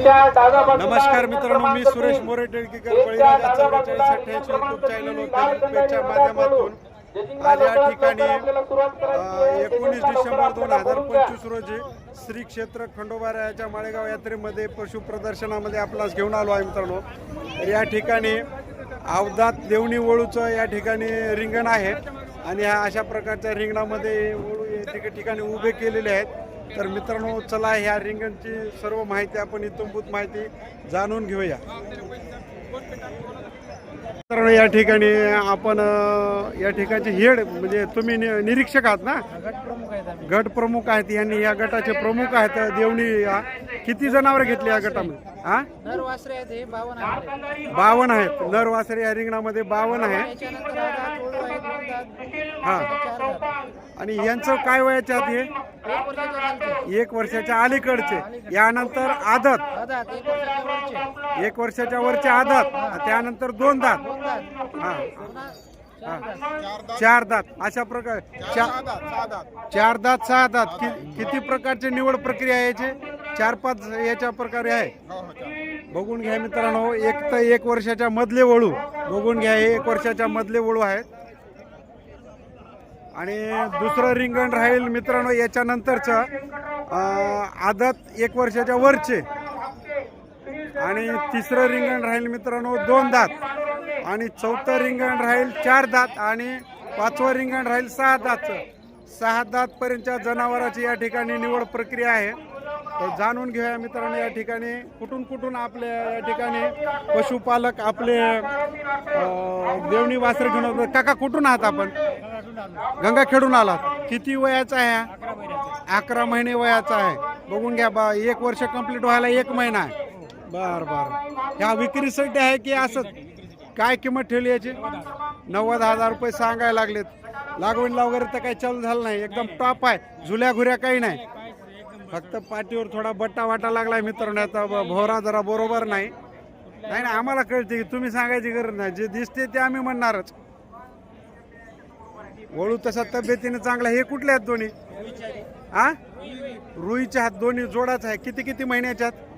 नमस्कार मित्रांनो मी सुरेश मोरे टिळकेकर बळीराजा चव्वेचाळीस अठ्ठ्याऐंशी युट्यूब चॅनल पेजच्या माध्यमातून आज या ठिकाणी एकोणीस डिसेंबर दोन हजार पंचवीस रोजी श्री क्षेत्र खंडोबारायाच्या माळेगाव यात्रेमध्ये पशु प्रदर्शनामध्ये आपणास घेऊन आलो आहे मित्रांनो. तर या ठिकाणी अवधात देवणी वळूचं या ठिकाणी रिंगण आहे आणि ह्या अशा प्रकारच्या रिंगणामध्ये वळू ठिकाणी उभे केलेले आहेत. तर मित्रांनो चला ह्या रिंगणची सर्व माहिती आपण इतंभूत माहिती जाणून घेऊया. मित्रांनो या ठिकाणी आपण या ठिकाणचे हेड म्हणजे तुम्ही नि- निरीक्षक आहात ना? गट प्रमुख आहेत यांनी या गटाचे प्रमुख आहेत देवणी किती जनावर घेतली या गटामध्ये? हा नर वासरे आहेत हे बावन आहे बावन आहेत. नर वासरे या रिंगणामध्ये बावन आहे हा. आणि यांचं काय वयाचे आधी हे? एक वर्षाच्या अलीकडचे. यानंतर आदत. एक वर्षाच्या वरचे आदत. त्यानंतर दोन दात. हा. चार दात. अशा प्रकार. चार चार दात सहा दात. कि- किती प्रकारची निवड प्रक्रिया आहे याची? चार पाच याच्या प्रकारे आहे. बघून घ्या मित्रांनो. एक तर एक वर्षाच्या मधले वळू. बघून घ्या हे एक वर्षाच्या मधले वळू आहेत. आणि दुसरं रिंगण राहील मित्रांनो याच्यानंतरचं आदत एक वर्षाच्या वरचे. आणि तिसरं रिंगण राहील मित्रांनो दोन दात. आणि चौथं रिंगण राहील चार दात. आणि पाचवं रिंगण राहील सहा दातचं. सहा दातपर्यंतच्या जनावराची या ठिकाणी निवड प्रक्रिया आहे. तर जाणून घेऊया मित्रांनो या ठिकाणी कुठून कुठून आपल्या या ठिकाणी पशुपालक आपले देवणी वासर घेऊन काका कुठून आहात आपण? गंगा खेडून आलात किती वयाचा आहे हा? अकरा महिने वयाचा आहे. बघून घ्या बा एक वर्ष कंप्लीट व्हायला एक महिना आहे. बर बर. ह्या विक्रीसाठी आहे की असं? काय किंमत ठेवली याची? नव्वद हजार रुपये सांगायला लागलेत. लागवडला वगैरे तर काही चालू झालं नाही. एकदम टॉप आहे. झुल्या घुऱ्या काही नाही. फक्त पाठीवर थोडा बट्टा वाटा लागलाय मित्रांनो. आता भोवरा जरा बरोबर नाही नाही आम्हाला कळते की तुम्ही सांगायची गरज नाही. जे दिसते ते आम्ही म्हणणारच. वळू तसा तब्येतीने चांगला हे कुठले आहेत दोन्ही? हा रुईच्या हात दोन्ही जोडाच आहे. किती किती महिन्याच्या आहेत?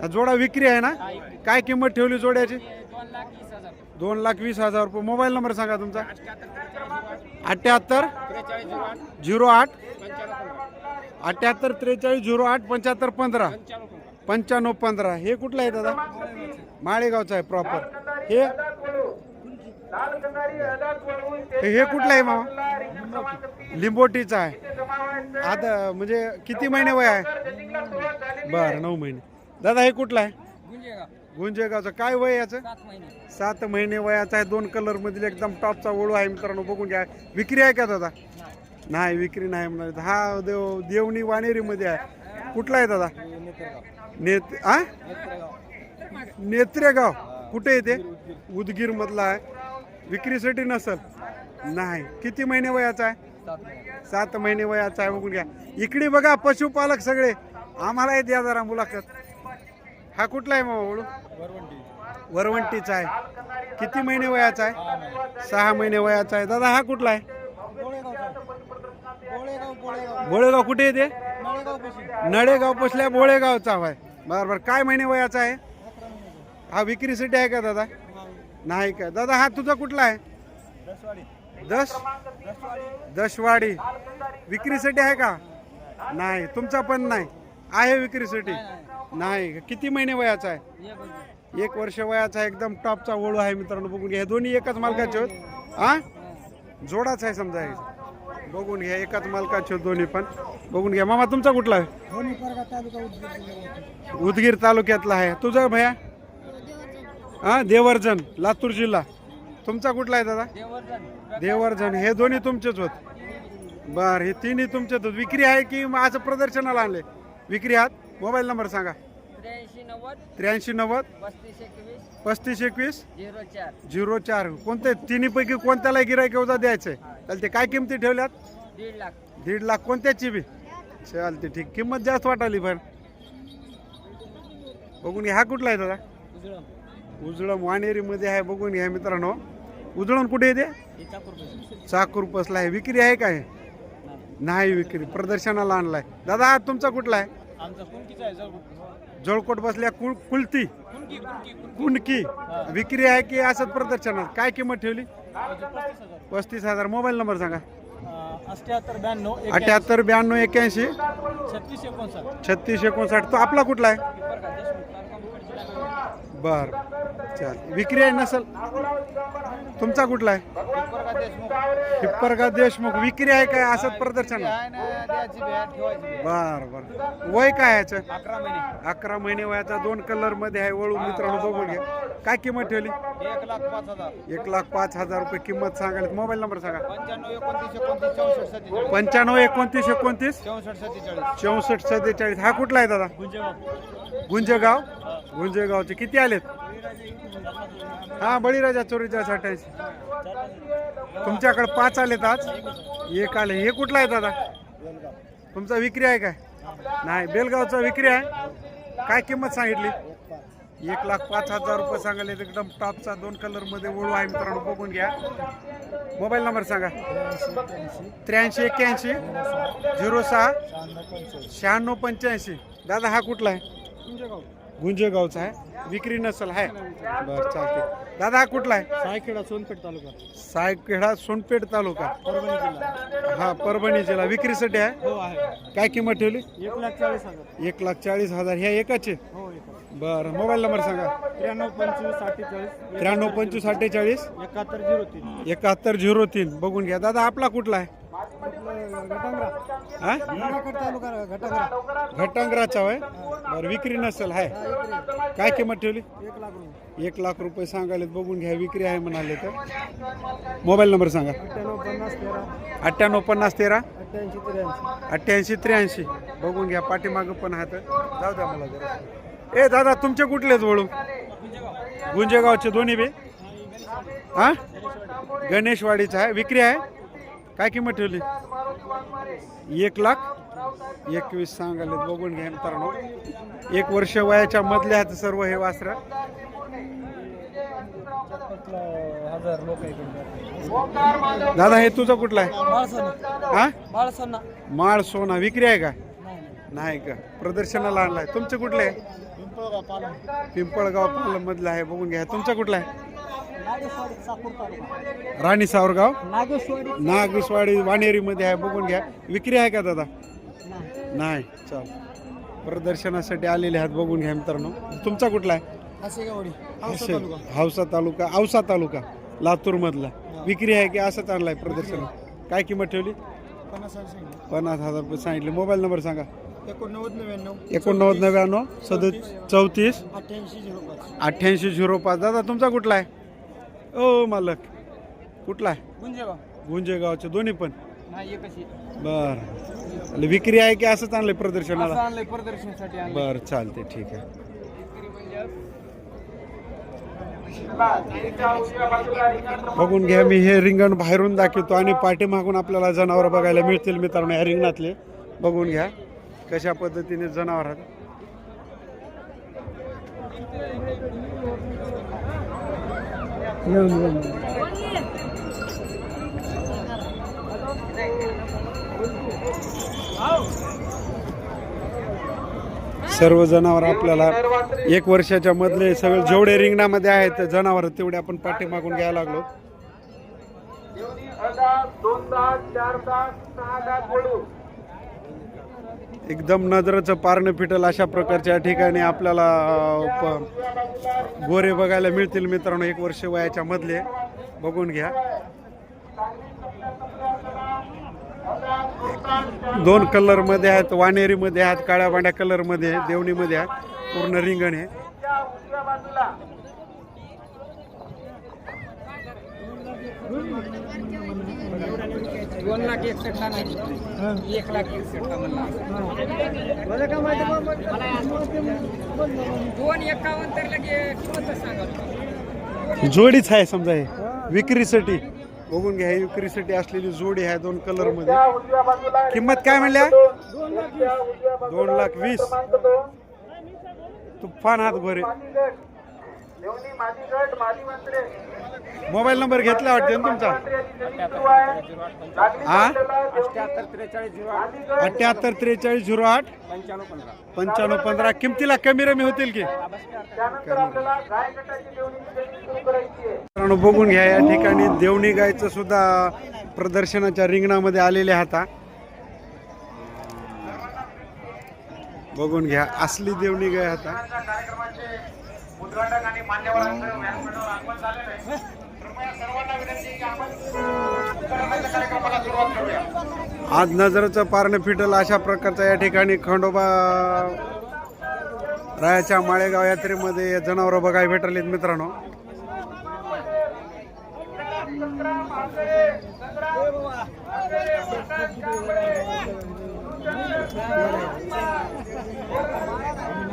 हा जोडा विक्री आहे ना? काय किंमत ठेवली जोड्याची? दोन लाख वीस हजार रुपये. मोबाईल नंबर सांगा तुमचा. अठ्याहत्तर झिरो आठ. अठ्ठ्याहत्तर अठ्याहत्तर त्रेचाळीस झिरो आठ पंच्याहत्तर पंधरा. पंच्याण्णव पंधरा. हे कुठलं आहे दादा? माळेगावचं आहे प्रॉपर हे हे कुठलं आहे मामा? लिंबोटीचं आहे. आता म्हणजे किती महिने वय आहे? बरं नऊ महिने. दादा हे कुठलं आहे? गुंजेगाव गुंजेगावचं काय वय याचं? सात महिने. वयाचा आहे. दोन कलर मधील एकदम टॉपचा ओळू आहे मित्रांनो. बघून घ्या. विक्री आहे का दादा? नाही विक्री नाही म्हणत हा देव देवणी वाणेरी मध्ये आहे. कुठला आहे दादा? नेत आ? नेत्रेगाव. कुठे येते उदगीर मधला आहे. विक्रीसाठी नसल. नाही. किती महिने वयाचा आहे? सात महिने वयाचा आहे बघून घ्या. इकडे बघा पशुपालक सगळे. आम्हाला द्या जरा मुलाखत. हा कुठला आहे मग ओळू वरवंटीचा आहे. किती महिने वयाचा आहे? सहा महिने वयाचा आहे. दादा हा कुठला आहे? बोळेगाव कुठे येते? नळेगाव पोचल्या बोळेगावचा आहे. बरं. काय महिने वयाचा आहे? हा विक्रीसाठी आहे का दादा? नाही का? दादा हा तुझा कुठला आहे? दस? दशवाडी विक्रीसाठी आहे का? नाही तुमचा पण नाही. आहे विक्रीसाठी नाही किती महिने वयाचा आहे? एक वर्ष वयाचा एकदम टॉपचा ओळू आहे मित्रांनो बघून घ्या. हे दोन्ही एकाच मालकाचे होत हा? जोडाच आहे समजा बघून घ्या एकाच मालकाचे होत दोन्ही पण. बघून घ्या. मामा तुमचा कुठला आहे? उदगीर तालुक्यातला आहे. तुझा भैया? हा देवर्जन लातूर जिल्हा. तुमचा कुठला आहे दादा? देवर्जन. हे दोन्ही तुमचेच होत. बर हे तिन्ही तुमचेच होत. विक्री आहे की असं प्रदर्शनाला आणले? विक्री आहात? मोबाईल नंबर सांगा. त्र्याऐंशी नव्वद पस्तीस एकवीस झिरो चार. कोणते? तिन्हीपैकी कोणत्याला गिरायक उद्या द्यायचंय चालते काय किमती ठेवल्यात? दीड लाख. दीड लाख. कोणत्याची बी? चालते ठीक. किंमत जास्त वाटाली पण. बघून हा कुठला आहे दादा? उजळम वाणेरीमध्ये आहे बघून घ्या मित्रांनो. उजळण कुठे येते चाकूर पसला आहे. विक्री आहे काय? नाही विक्री. प्रदर्शनाला आणलाय. दादा हा तुमचा कुठला आहे? जळकुट. बसल्या कुल कुलती. कुणकी विक्री आहे की असंच प्रदर्शनात? काय किंमत ठेवली? पस्तीस हजार. मोबाईल नंबर सांगा. अठ्याहत्तर ब्याण्णव अठ्याहत्तर ब्याण्णव एक्याऐंशी. छत्तीस एकोणसाठ. छत्तीस एकोणसाठ. तो आपला कुठला आहे? बर. चाल. विक्री आहे नसल? तुमचा कुठला आहे? हिप्परगा देशमुख. विक्री आहे काय? असंच प्रदर्शन? बर बर. वय काय याचं? अकरा महिने. अकरा महिने वयाचा. दोन कलरमध्ये आहे. वळू मित्रांनो बघून घ्या. काय किंमत ठेवली? एक लाख पाच हजार. एक लाख पाच हजार रुपये किंमत सांगायला. मोबाईल नंबर सांगा. पंच्याण्णव एकोणतीस एकोणतीस चौसष्ट सत्तेचाळीस. पंच्याण्णव एकोणतीस एकोणतीस? चौसष्ट सत्तेचाळीस. चौसष्ट सत्तेचाळीस. हा कुठला आहे दादा? गुंजेगाव. गुंजेगाव? गुंजेगावचे किती आलेत? हा बळीराजा चोरीच्या अठ्ठ्याऐंशी तुमच्याकडे पाच आलेत आज. एक आले. हे कुठला आहे दादा? तुमचा विक्री आहे काय? नाही बेलगावचा विक्री आहे. काय किंमत सांगितली? एक लाख पाच हजार रुपये सांगायला एकदम टॉपचा दोन कलरमध्ये ओळू आहे मित्रांनो. बघून घ्या. मोबाईल नंबर सांगा. त्र्याऐंशी एक्क्याऐंशी झिरो सहा शहाण्णव पंच्याऐंशी. दादा हा कुठला आहे? गुंजेगावचा आहे. विक्री नसल आहे बरं चालते दादा हा कुठला आहे? सायखेडा सोनपेठ तालुका. सायखेडा सोनपेठ तालुका. परभणी जिल्हा. हा परभणी जिल्हा. विक्रीसाठी आहे? हो आहे. काय किंमत ठेवली? एक लाख चाळीस हजार. एक लाख चाळीस हजार. ह्या एकाचे? हो एक बरं मोबाईल नंबर सांगा. त्र्याण्णव पंचवीस अठ्ठेचाळीस त्र्याण्णव पंचवीस अठ्ठेचाळीस एकाहत्तर झिरो तीन. एकाहत्तर झिरो तीन. बघून घ्या. दादा आपला कुठला आहे? हा? घटांगराचा आहे बरं विक्री नसेल आहे काय किंमत ठेवली? एक लाख रुपये. एक लाख रुपये सांगायला बघून घ्या विक्री आहे म्हणाले तर. मोबाईल नंबर सांगा. अठ्ठ्याण्णव पन्नास तेरा. अठ्ठ्याण्णव पन्नास तेरा? अठ्ठ्याऐंशी त्र्याऐंशी. अठ्ठ्याऐंशी त्र्याऐंशी. बघून घ्या पाठीमागं पण आहे तर जाऊ द्या मला जरा. ए दादा तुमचे कुठलेच वळू? गुंजेगावचे दोन्ही बे? हा? गणेशवाडीचा आहे विक्री आहे? काय किंमत ठेवली? एक लाख एकवीस सांगाले बघून घ्या मित्रांनो. एक वर्ष वयाच्या मधले आहेत सर्व हे वासरं. दादा हे तुझं कुठलं आहे? हा? माळ सोना. विक्री आहे का? नाही का? प्रदर्शनाला आणलाय. तुमचे कुठले आहे? पिंपळगाव पालम मधलं आहे. बघून घ्या. तुमचं कुठलं आहे? राणी सावरगाव? नागेशवाडी नागविसवाडी वाणेरी मध्ये आहे बघून घ्या. विक्री आहे का दादा? नाही. चल. प्रदर्शनासाठी आलेले आहेत बघून घ्या मित्रांनो. तुमचा कुठला आहे. हौसा तालुका. औसा तालुका लातूर मधला विक्री आहे की असंच आणलाय प्रदर्शन काय किंमत ठेवली? पन्नास हजार रुपये सांगितले. मोबाईल नंबर सांगा. एकोणनव्वद नव्याण्णव एकोणनव्वद नव्याण्णव सद चौतीस अठ्ठ्याऐंशी झिरो पाच. अठ्ठ्याऐंशी झिरो पाच. दादा तुमचा कुठला आहे? ओ मालक. कुठला आहे? गुंजेगाव. गुंजेगावचे दोन्ही पण. नाही एकच बर. विक्री आहे की असंच आणलंय प्रदर्शनाला? आणलंय प्रदर्शनासाठी बर चालते ठीक आहे. बघून घ्या मी हे रिंगण बाहेरून दाखवतो आणि पाठीमागून आपल्याला जनावर बघायला मिळतील मित्रांनो या रिंगणातले. बघून घ्या कशा पद्धतीने जनावर आहेत. सर्व जनावर आपल्याला एक वर्षाच्या मधले सगळे जेवढे रिंगणामध्ये आहेत जनावर तेवढे आपण पाठीमागून घ्यायला लागलो. एकदम नजरेचं पारणं फिटल अशा प्रकारच्या ठिकाणी आपल्याला प- गोरे बघायला मिळतील मित्रांनो एक वर्ष वयाच्या मधले. बघून घ्या. दोन कलरमध्ये आहेत वानेरी मध्ये आहेत काळ्या बांड्या कलरमध्ये देवणी मध्ये आहेत पूर्ण रिंगण आहे. दोन लाख एकसष्ट नाही एक लाख एकसष्ट म्हणला. दोन एकावन्न तर लगे किंमतच सांगा. जोडीच आहे समजा हे विक्रीसाठी. बघून घ्या विक्रीसाठी असलेली जोडी आहे दोन कलरमध्ये. किंमत काय म्हणल्या? दोन लाख वीस. तुफान हात भरे मोबाईल नंबर घेतला वाटते ना तुमचा? हा? अठ्याहत्तर त्रेचाळीस झिरो आठ. पंच्याण्णव पंधरा. किमतीला कमी रमी होतील की? मित्रांनो बघून घ्या या ठिकाणी देवणी गायचं सुद्धा प्रदर्शनाच्या रिंगणामध्ये आलेले हाता बघून घ्या असली देवणी गाय हाता आज नजरचं पारणं फिटल अशा प्रकारचा या ठिकाणी खंडोबा रायाच्या माळेगाव यात्रेमध्ये जनावर बघायला भेटलेत मित्रांनो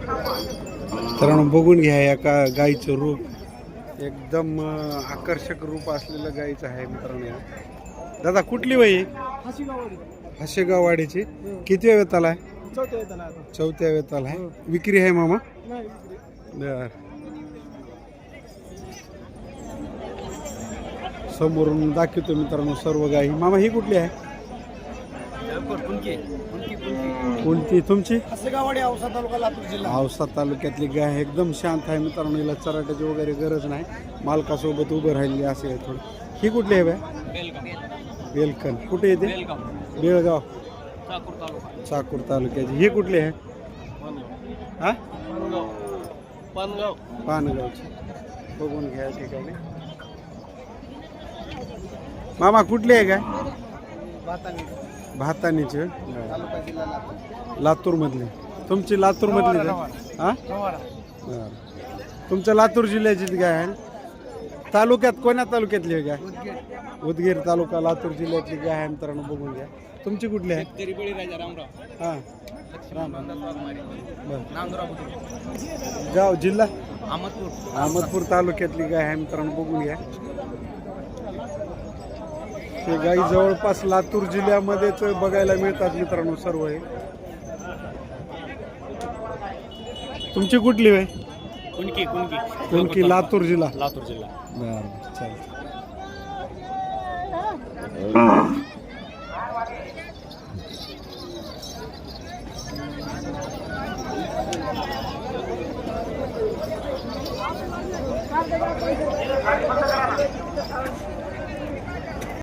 मित्रांनो बघून घ्या या का गाईचं रूप. एकदम आकर्षक रूप असलेलं गाईचं आहे मित्रांनो या दादा कुठली वही हशेगाव वाडीची किती वेताला आहे? चौथ्या वेताला आहे. विक्री आहे मामा? बर. समोरून दाखवतो मित्रांनो सर्व गाई. मामा ही कुठली आहे? कोणती तुमची? औसा तालुका लातूर जिल्हा. औसा तालुक्यातली गाय. एकदम शांत आहे मित्रांनो हिला चराट्याची वगैरे गरज नाही. मालकासोबत उभं राहिली असे आहे थोडं. ही कुठली आहे बाय? बेलकन कुठे येते? बेळगाव. चाकूर तालुक्याची. ही कुठली आहे? हा? पानगावची. बघून घ्या या ठिकाणी. मामा कुठली आहे काय भातानीची लातूर लातूर. मधली तुमची लातूर मधली हा. तुमच्या लातूर जिल्ह्याची गाय आहे? तालुक्यात कोण्या तालुक्यातली आहे गाय उदगीर. तालुका लातूर जिल्ह्यातली गाय आहे मित्रांनो बघून घ्या. तुमची कुठली आहे? हा. राम. गाव जिल्हा? अहमदपूर. अहमदपूर तालुक्यातली गाय आहे मित्रांनो बघून घ्या. ते गाई जवळपास लातूर जिल्ह्यामध्येच बघायला मिळतात मित्रांनो सर्व हे. तुमची कुठली आहे कुणकी कुणकी? कुणकी लातूर जिल्हा. लातूर जिल्हा. बरं चालतं